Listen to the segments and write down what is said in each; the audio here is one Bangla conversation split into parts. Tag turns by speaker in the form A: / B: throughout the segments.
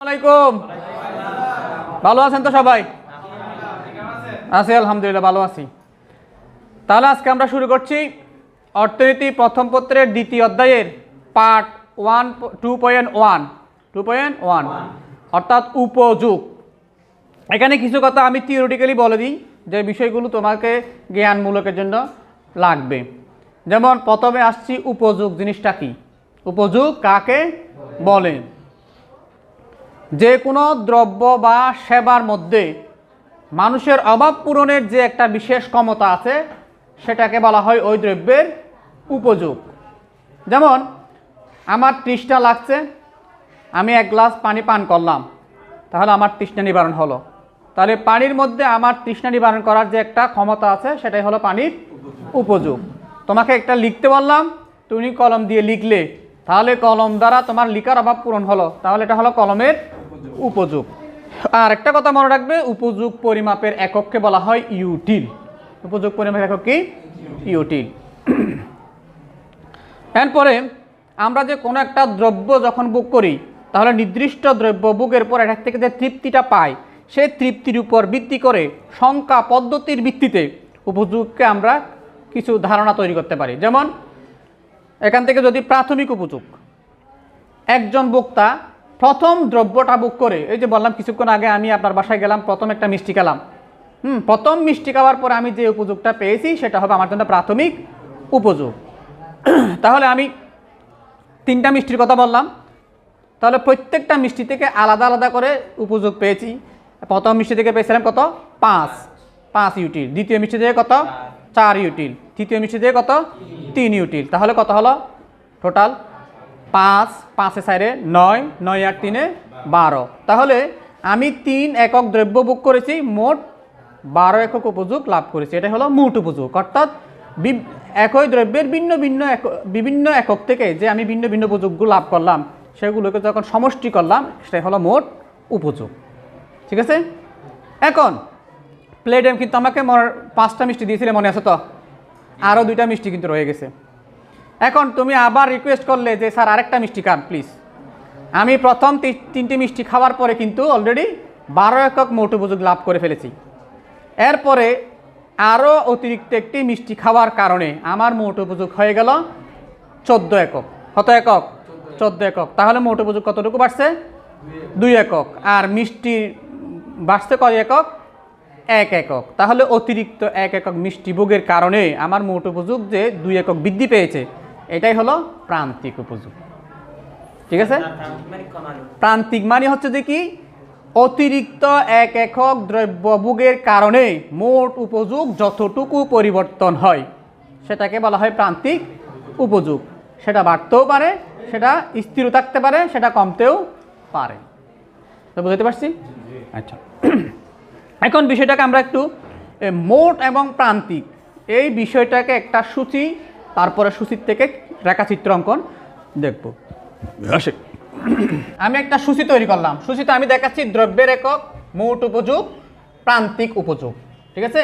A: আলাইকুম। ভালো আছেন তো সবাই? আছি, আলহামদুলিল্লাহ, ভালো আছি। তাহলে আজকে আমরা শুরু করছি অর্থনীতি প্রথম পত্রের দ্বিতীয় অধ্যায়ের part one, two point one, two point one, অর্থাৎ উপযোগ। এখানে কিছু কথা আমি থিওরিটিক্যালি বলে দিই, যে বিষয়গুলো তোমাকে জ্ঞানমূলকের জন্য লাগবে। যেমন, প্রথমে আসছি উপযোগ, জিনিসটা কি? উপযোগ কাকে বলে? যে কোনো দ্রব্য বা সেবার মধ্যে মানুষের অভাব পূরণের যে একটা বিশেষ ক্ষমতা আছে, সেটাকে বলা হয় ওই দ্রব্যের উপযোগ। যেমন, আমার তৃষ্ণা লাগছে, আমি এক গ্লাস পানি পান করলাম, তাহলে আমার তৃষ্ণা নিবারণ হলো। তাহলে পানির মধ্যে আমার তৃষ্ণা নিবারণ করার যে একটা ক্ষমতা আছে, সেটাই হলো পানির উপযোগ। তোমাকে একটা লিখতে বললাম, তুমি কলম দিয়ে লিখলে, তাহলে কলম দ্বারা তোমার লিখার অভাব পূরণ হলো। তাহলে এটা হলো কলমের উপযোগ আর একটা কথা মনে রাখবে উপযোগ পরিমাপের একককে বলা হয় ইউটিল। উপযোগ পরিমাপের একক কি? ইউটিল। এরপরে, আমরা যে কোনো একটা দ্রব্য যখন বুক করি, তাহলে নির্দিষ্ট দ্রব্য বুকের পর এটার থেকে যে তৃপ্তিটা পাই, সেই তৃপ্তির উপর ভিত্তি করে সংখ্যা পদ্ধতির ভিত্তিতে উপযোগকে আমরা কিছু ধারণা তৈরি করতে পারি। যেমন, এখান থেকে যদি প্রাথমিক উপযোগ একজন বক্তা প্রথম দ্রব্যটা বুক করে, এই যে বললাম কিছুক্ষণ আগে আমি আপনার বাসায় গেলাম, প্রথম একটা মিষ্টি খেলাম। হুম, প্রথম মিষ্টি খাওয়ার পর আমি যে উপযোগটা পেয়েছি, সেটা হবে আমার জন্য প্রাথমিক উপযোগ। তাহলে আমি তিনটা মিষ্টির কথা বললাম। তাহলে প্রত্যেকটা মিষ্টি থেকে আলাদা আলাদা করে উপযোগ পেয়েছি। প্রথম মিষ্টি থেকে পেয়েছিলাম কত? পাঁচ। পাঁচ ইউটিল দ্বিতীয় মিষ্টি থেকে কত? চার ইউটিল তৃতীয় মিষ্টি থেকে কত? তিন ইউটিল তাহলে কত হলো? টোটাল পাঁচ পাঁচে সাইডে নয় নয় আর তিনে বারো। তাহলে আমি তিন একক দ্রব্য বুক করেছি, মোট বারো একক উপযোগ লাভ করেছি। এটা হলো মোট উপযোগ। অর্থাৎ একই দ্রব্যের ভিন্ন ভিন্ন বিভিন্ন একক থেকে যে আমি ভিন্ন ভিন্ন উপযোগগুলো লাভ করলাম, সেগুলোকে যখন সমষ্টি করলাম, সেটাই হলো মোট উপযোগ। ঠিক আছে? এখন প্লেটে কিন্তু আমাকে পাঁচটা মিষ্টি দিয়েছিলে, মনে আছে তো? আরও দুইটা মিষ্টি কিন্তু রয়ে গেছে। এখন তুমি আবার রিকোয়েস্ট করলে যে, স্যার, আরেকটা মিষ্টি খান প্লিজ আমি প্রথম তিনটি মিষ্টি খাওয়ার পরে কিন্তু অলরেডি বারো একক মোট উপযোগ লাভ করে ফেলেছি। এরপরে আরও অতিরিক্ত একটি মিষ্টি খাওয়ার কারণে আমার মোট উপযোগ হয়ে গেল চোদ্দ একক। কত একক? চোদ্দ একক। তাহলে মোট উপযোগ কতটুকু বাড়ছে? দুই একক। আর মিষ্টি বাড়ছে কয় একক? এক একক। তাহলে অতিরিক্ত এক একক মিষ্টি ভোগের কারণে আমার মোট উপযোগ যে দুই একক বৃদ্ধি পেয়েছে। এটাই হলো প্রান্তিক উপযোগ ঠিক আছে? প্রান্তিক মানে হচ্ছে যে কি? অতিরিক্ত এক একক দ্রব্যভোগের কারণে মোট উপযোগ যতটুকু পরিবর্তন হয়, সেটাকে বলা হয় প্রান্তিক উপযোগ সেটা বাড়তেও পারে, সেটা স্থির থাকতে পারে, সেটা কমতেও পারে। তো বুঝতে পারছি? আচ্ছা। এখন বিষয়টাকে আমরা একটু মোট এবং প্রান্তিক। এই বিষয়টাকে একটা সূচি তারপরে সূচির থেকে রেখাচিত্র অঙ্কন দেখব। আসে। আমি একটা সূচি তৈরি করলাম। সূচিতে আমি দেখাচ্ছি দ্রব্যের একক মোট উপযোগ প্রান্তিক উপযোগ। ঠিক আছে?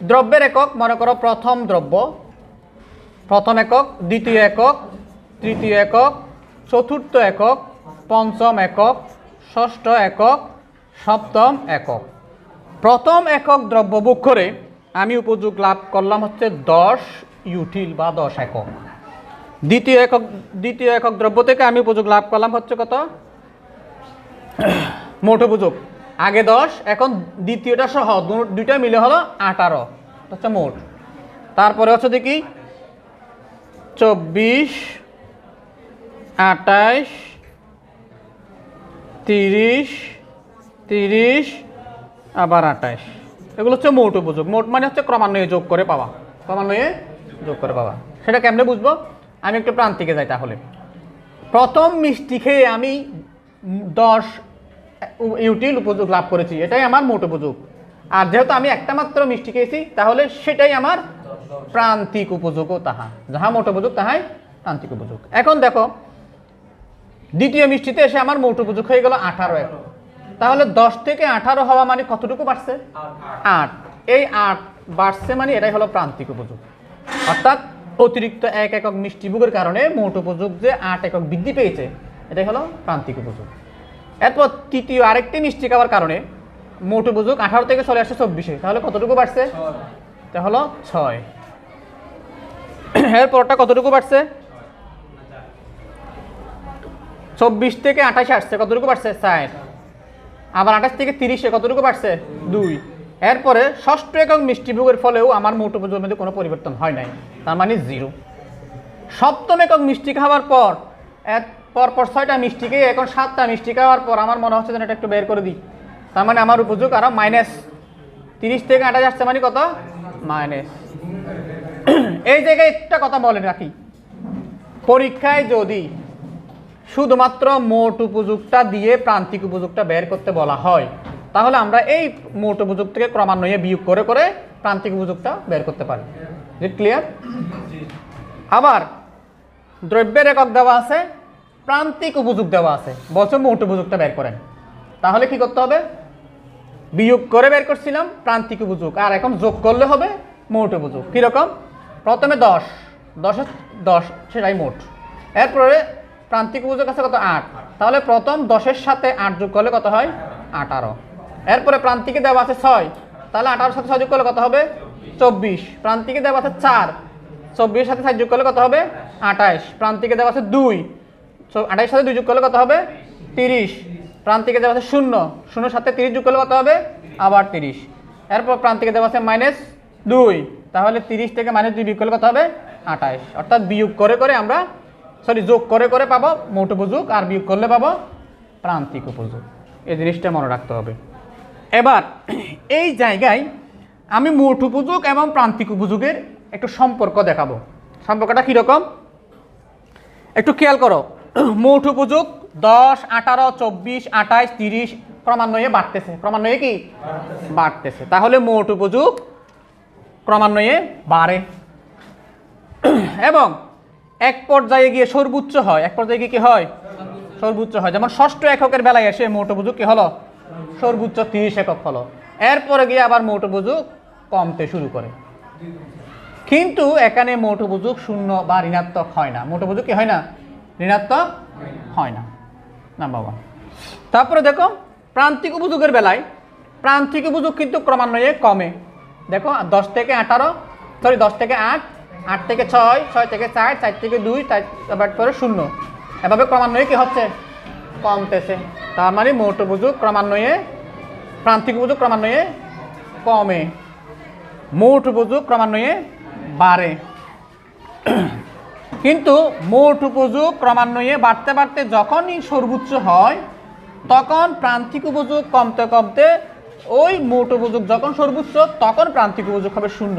A: দ্রব্যের একক মনে করো প্রথম দ্রব্য প্রথম একক দ্বিতীয় একক তৃতীয় একক চতুর্থ একক পঞ্চম একক ষষ্ঠ একক সপ্তম একক। প্রথম একক দ্রব্য বুক করে আমি উপযোগ লাভ করলাম হচ্ছে দশ ইউটিল বা দশ একক। দ্বিতীয় একক দ্বিতীয় একক দ্রব্য থেকে আমি উপযোগ লাভ করলাম হচ্ছে কত? মোট উপযোগ। আগে দশ, এখন দ্বিতীয়টা সহ দুইটা মিলে হলো আঠারো। হচ্ছে মোট। তারপরে হচ্ছে দেখি, চব্বিশ আটাইশ তিরিশ তিরিশ, আবার আটাইশ এগুলো হচ্ছে মোট উপযোগ। মোট মানে হচ্ছে ক্রমান্বয়ে যোগ করে পাওয়া। ক্রমান্বয়ে যোগ করে পাওয়া সেটা কেমনে বুঝব? আমি একটু প্রান্তিকে যাই তাহলে। প্রথম মিষ্টি খেয়ে আমি দশ ইউটিল উপযোগ লাভ করেছি। এটাই আমার মোট উপযোগ। আর যেহেতু আমি একটা মাত্র মিষ্টি খেয়েছি, তাহলে সেটাই আমার প্রান্তিক উপযোগও তাহা। যাহা মোট উপযোগ, তাহাই প্রান্তিক উপযোগ। এখন দেখো, দ্বিতীয় মিষ্টিতে এসে আমার মোট উপযোগ হয়ে গেল আঠারো একক তাহলে দশ থেকে আঠারো হওয়া মানে কতটুকু বাড়ছে? আট। এই আট বাড়ছে মানে এটাই হলো প্রান্তিক উপযোগ। অর্থাৎ অতিরিক্ত এক একক মিষ্টি ভোগের কারণে মোট উপযোগ যে আট একক বৃদ্ধি পেয়েছে এটাই হলো প্রান্তিক উপযোগ। এরপর তৃতীয় আরেকটি মিষ্টি খাওয়ার কারণে মোট উপযোগ আঠারো থেকে চলে আসছে চব্বিশে তাহলে কতটুকু বাড়ছে? এটা হলো ছয়। এরপরটা কতটুকু বাড়ছে? চব্বিশ থেকে আঠাশে আসছে কতটুকু বাড়ছে? চার আবার আঠাশ থেকে তিরিশে কতটুকু বাড়ছে? দুই। এরপরে ষষ্ঠ একক মিষ্টিভোগের ফলেও আমার মোট উপযোগের মধ্যে কোনো পরিবর্তন হয় নাই, তার মানে জিরো সপ্তম একক মিষ্টি খাওয়ার পর এক পর পর ছয়টা মিষ্টি খেয়ে এখন সাতটা মিষ্টি খাওয়ার পর আমার মনে হচ্ছে যেন এটা একটু বের করে দিই। তার মানে আমার উপযোগ আরও মাইনাস তিরিশ থেকে আঠাশ আসছে মানে কত? মাইনাস এই জায়গায় একটা কথা বলেন রাখি। পরীক্ষায় যদি শুধুমাত্র মোট উপযোগটা দিয়ে প্রান্তিক উপযোগটা বের করতে বলা হয় তাহলে আমরা এই মোট উপযোগ থেকে ক্রমান্বয়ে বিয়োগ করে করে প্রান্তিক উপযোগটা বের করতে পারি। ক্লিয়ার আবার দ্রব্যের একক দেওয়া আছে, প্রান্তিক উপযোগ দেওয়া আছে। বলছে মোট উপযোগটা বের করেন। তাহলে কি করতে হবে? বিয়োগ করে বের করছিলাম, প্রান্তিক উপযোগ। আর এখন যোগ করলে হবে মোট উপযোগ। কীরকম প্রথমে দশ। দশের দশ, সেটাই মোট। এরপরে প্রান্তিক উপযোগ আছে কত? আট। তাহলে প্রথম দশের সাথে আট যোগ করলে কত হয়? আঠারো। এরপরে প্রান্তিকে দেওয়া আছে ছয়। তাহলে আঠারোর সাথে ছয় যোগ করলে কত হবে? চব্বিশ। প্রান্তিকে দেওয়া আছে চার। চব্বিশের সাথে সাত যোগ করলে কত হবে? আঠাইশ প্রান্তিকে দেওয়া আছে দুই। আঠাইশ সাথে দুই যোগ করলে কত হবে? তিরিশ। প্রান্তিকে দেওয়া আছে শূন্য। শূন্যর সাথে তিরিশ যোগ করলে কত হবে? আবার তিরিশ। এরপর প্রান্তিকে দেওয়া আছে মাইনাস দুই। তাহলে তিরিশ থেকে মাইনাস দুই বিয়োগ করলে কত হবে? আঠাইশ অর্থাৎ বিয়োগ করে করে আমরা, সরি, যোগ করে করে পাবো মোট উপযোগ, আর বিয়োগ করলে পাবো প্রান্তিক উপযোগ। এই জিনিসটা মনে রাখতে হবে। এবার এই জায়গায় আমি মোট উপযোগ এবং প্রান্তিক উপযোগের একটু সম্পর্ক দেখাবো। সম্পর্কটা কীরকম? একটু খেয়াল করো। মোট উপযোগ দশ আঠারো চব্বিশ আঠাইশ তিরিশ ক্রমান্বয়ে বাড়তেছে। ক্রমান্বয়ে কি? বাড়তেছে। তাহলে মোট উপযোগ ক্রমান্বয়ে বাড়ে। এবং এক পর্যায়ে গিয়ে সর্বোচ্চ হয়। এক পর্যায়ে গিয়ে কি হয়? সর্বোচ্চ। হয়। যেমন ষষ্ঠ এককের বেলায় এসে মোট উপযোগ কি হলো? সর্বোচ্চ তিরিশ একক হলো এরপরে গিয়ে আবার মোট উপযোগ কমতে শুরু করে। কিন্তু এখানে মোট উপযোগ শূন্য বা ঋণাত্মক হয় না। মোট উপযোগ কি হয় না? ঋণাত্মক হয় না। না বাবা তারপরে দেখো, প্রান্তিক উপযোগের বেলায়, প্রান্তিক উপযোগ কিন্তু ক্রমান্বয়ে কমে। দেখো, দশ থেকে আঠারো সরি দশ থেকে আট আট থেকে ছয় ছয় থেকে চার চার থেকে দুই তার আবার পরে শূন্য। এভাবে ক্রমান্বয়ে কি হচ্ছে? কমতেছে। তার মানে মোট উপযোগ ক্রমান্বয়ে, প্রান্তিক উপযোগ ক্রমান্বয়ে কমে। মোট উপযোগ ক্রমান্বয়ে বাড়ে। কিন্তু মোট উপযোগ ক্রমান্বয়ে বাড়তে বাড়তে যখনই সর্বোচ্চ হয়, তখন প্রান্তিক উপযোগ কমতে কমতে ওই মোট উপযোগ যখন সর্বোচ্চ, তখন প্রান্তিক উপযোগ হবে শূন্য।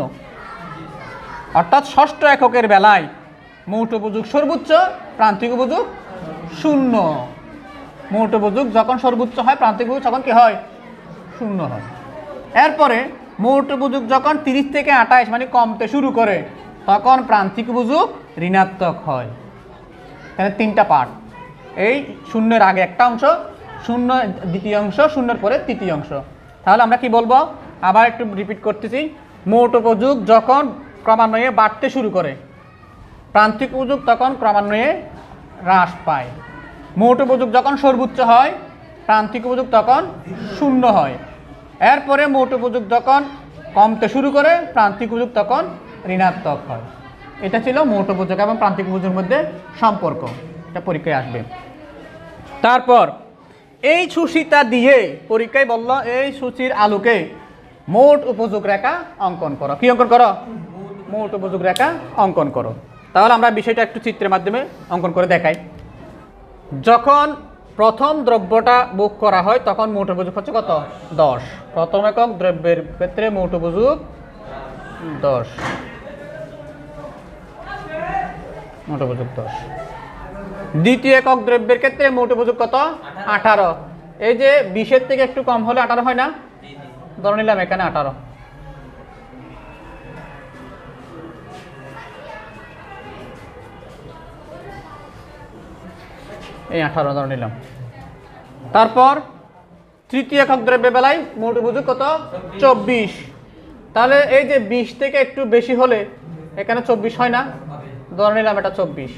A: অর্থাৎ ষষ্ঠ এককের বেলায় মোট উপযোগ সর্বোচ্চ, প্রান্তিক উপযোগ শূন্য। মোট উপযোগ যখন সর্বোচ্চ হয়, প্রান্তিক উপযোগ তখন কি হয়? শূন্য হয়। এরপরে মোট উপযোগ যখন তিরিশ থেকে আঠাইশ মানে কমতে শুরু করে, তখন প্রান্তিক উপযোগ ঋণাত্মক হয়। এখানে তিনটা পার্ট এই শূন্যের আগে একটা অংশ, শূন্য দ্বিতীয় অংশ, শূন্যের পরে তৃতীয় অংশ। তাহলে আমরা কি বলব? আবার একটু রিপিট করতেছি। মোট উপযোগ যখন ক্রমান্বয়ে বাড়তে শুরু করে, প্রান্তিক উপযোগ তখন ক্রমান্বয়ে হ্রাস পায়। মোট উপযোগ যখন সর্বোচ্চ হয়, প্রান্তিক উপযোগ তখন শূন্য হয়। এরপরে মোট উপযোগ যখন কমতে শুরু করে, প্রান্তিক উপযোগ তখন ঋণাত্মক হয়। এটা ছিল মোট উপযোগ এবং প্রান্তিক উপযোগের মধ্যে সম্পর্ক। এটা পরীক্ষায় আসবে। তারপর, এই সুশিতা দিয়ে পরীক্ষায় বলল, এই সূচির আলোকে মোট উপযোগ রেখা অঙ্কন করো। কি অঙ্কন করো? মোট উপযোগ রেখা অঙ্কন করো। তাহলে আমরা বিষয়টা একটু চিত্রের মাধ্যমে অঙ্কন করে দেখাই। যখন প্রথম দ্রব্যটা বুক করা হয়, তখন মোট উপযোগ হচ্ছে কত? দশ। প্রথম একক দ্রব্যের ক্ষেত্রে মোট উপযোগ দশ। মোট উপযোগ দশ। দ্বিতীয় একক দ্রব্যের ক্ষেত্রে মোট উপযোগ কত? আঠারো। এই যে বিশের থেকে একটু কম হলে আঠারো হয় না? ধরে নিলাম এখানে আঠারো। এই আঠারো ধরে নিলাম। তারপর তৃতীয় একক দ্রব্য বেলায় মোট উপযোগ কত? চব্বিশ। তাহলে এই যে বিশ থেকে একটু বেশি হলে এখানে চব্বিশ হয় না? ধরে নিলাম এটা চব্বিশ।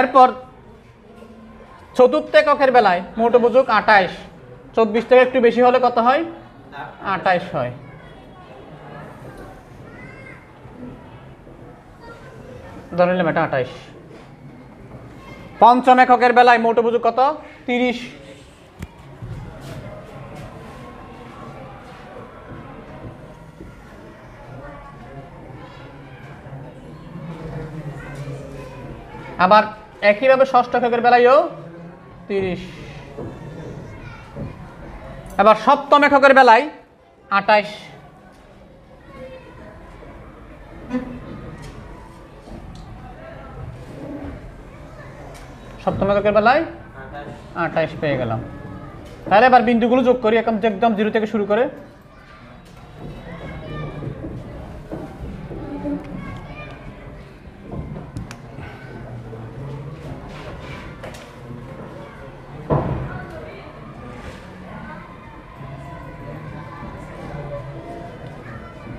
A: এরপর চতুর্থ এককের বেলায় মোট উপযোগ আঠাইশ চব্বিশ থেকে একটু বেশি হলে কত হয়? আঠাইশ হয়। ধরে নিলাম এটা আঠাইশ। পঞ্চম এককের বেলায় মোট উপযোগ কত? তিরিশ। আবার একইভাবে ষষ্ঠ এককের বেলায়ও তিরিশ। আবার সপ্তম এককের বেলায় আঠাইশ। সপ্তম এককের বেলায় আঠাইশ পেয়ে গেলাম। তাহলে এবার বিন্দুগুলো যোগ করি, একদম একদম জিরো থেকে শুরু করে।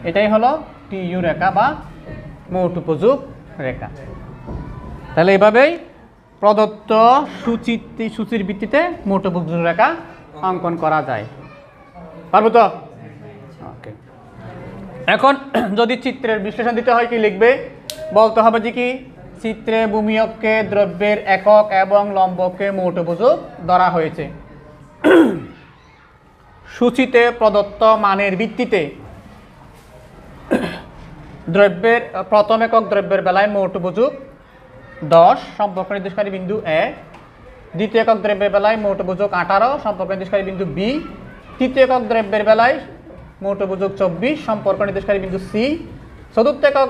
A: এটাই হলো টিইউ রেখা বা মোট উপযোগ রেখা। তাহলে এভাবেই প্রদত্ত সুচিত্তি, সূচির ভিত্তিতে মোট উপযোগ রেখা অঙ্কন করা যায়। পারব তো? ওকে এখন যদি চিত্রের বিশ্লেষণ দিতে হয়, কি লিখবে? বলতে হবে যে কি? চিত্রে ভূমিয়ককে দ্রব্যের একক এবং লম্বকে মোট উপযোগ ধরা হয়েছে। সূচিতে প্রদত্ত মানের ভিত্তিতে দ্রব্যের, প্রথম একক দ্রব্যের বেলায় মোট উপযোগ দশ, সম্পর্ক নির্দেশকারী বিন্দু এ। দ্বিতীয় একক দ্রব্যের বেলায় মোট উপযোগ আঠারো, সম্পর্ক নির্দেশকারী বিন্দু বি। তৃতীয় একক দ্রব্যের বেলায় মোট উপযোগ চব্বিশ, সম্পর্ক নির্দেশকারী বিন্দু সি। চতুর্থ একক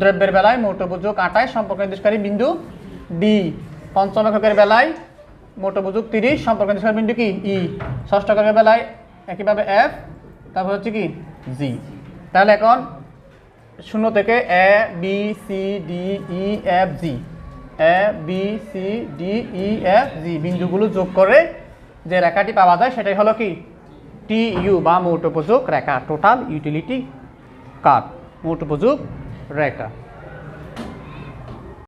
A: দ্রব্যের বেলায় মোট উপযোগ আঠাশ, সম্পর্ক নির্দেশকারী বিন্দু ডি। পঞ্চম এককের বেলায় মোট উপযোগ তিরিশ, সম্পর্ক নির্দেশকারী বিন্দু কি? ই। ষষ্ঠ এককের বেলায় একইভাবে এফ, তারপর হচ্ছে কি? জি। তাহলে এখন শূন্য থেকে A, B, C, D, E, F, G. A, B, C, D, E, F, G বিন্দুগুলো যোগ করে যে রেখাটি পাওয়া যায় সেটাই হলো কি? টি, ইউ বা মোট উপযোগ রেখা টোটাল ইউটিলিটি কার্ড মোট উপযোগ রেখা।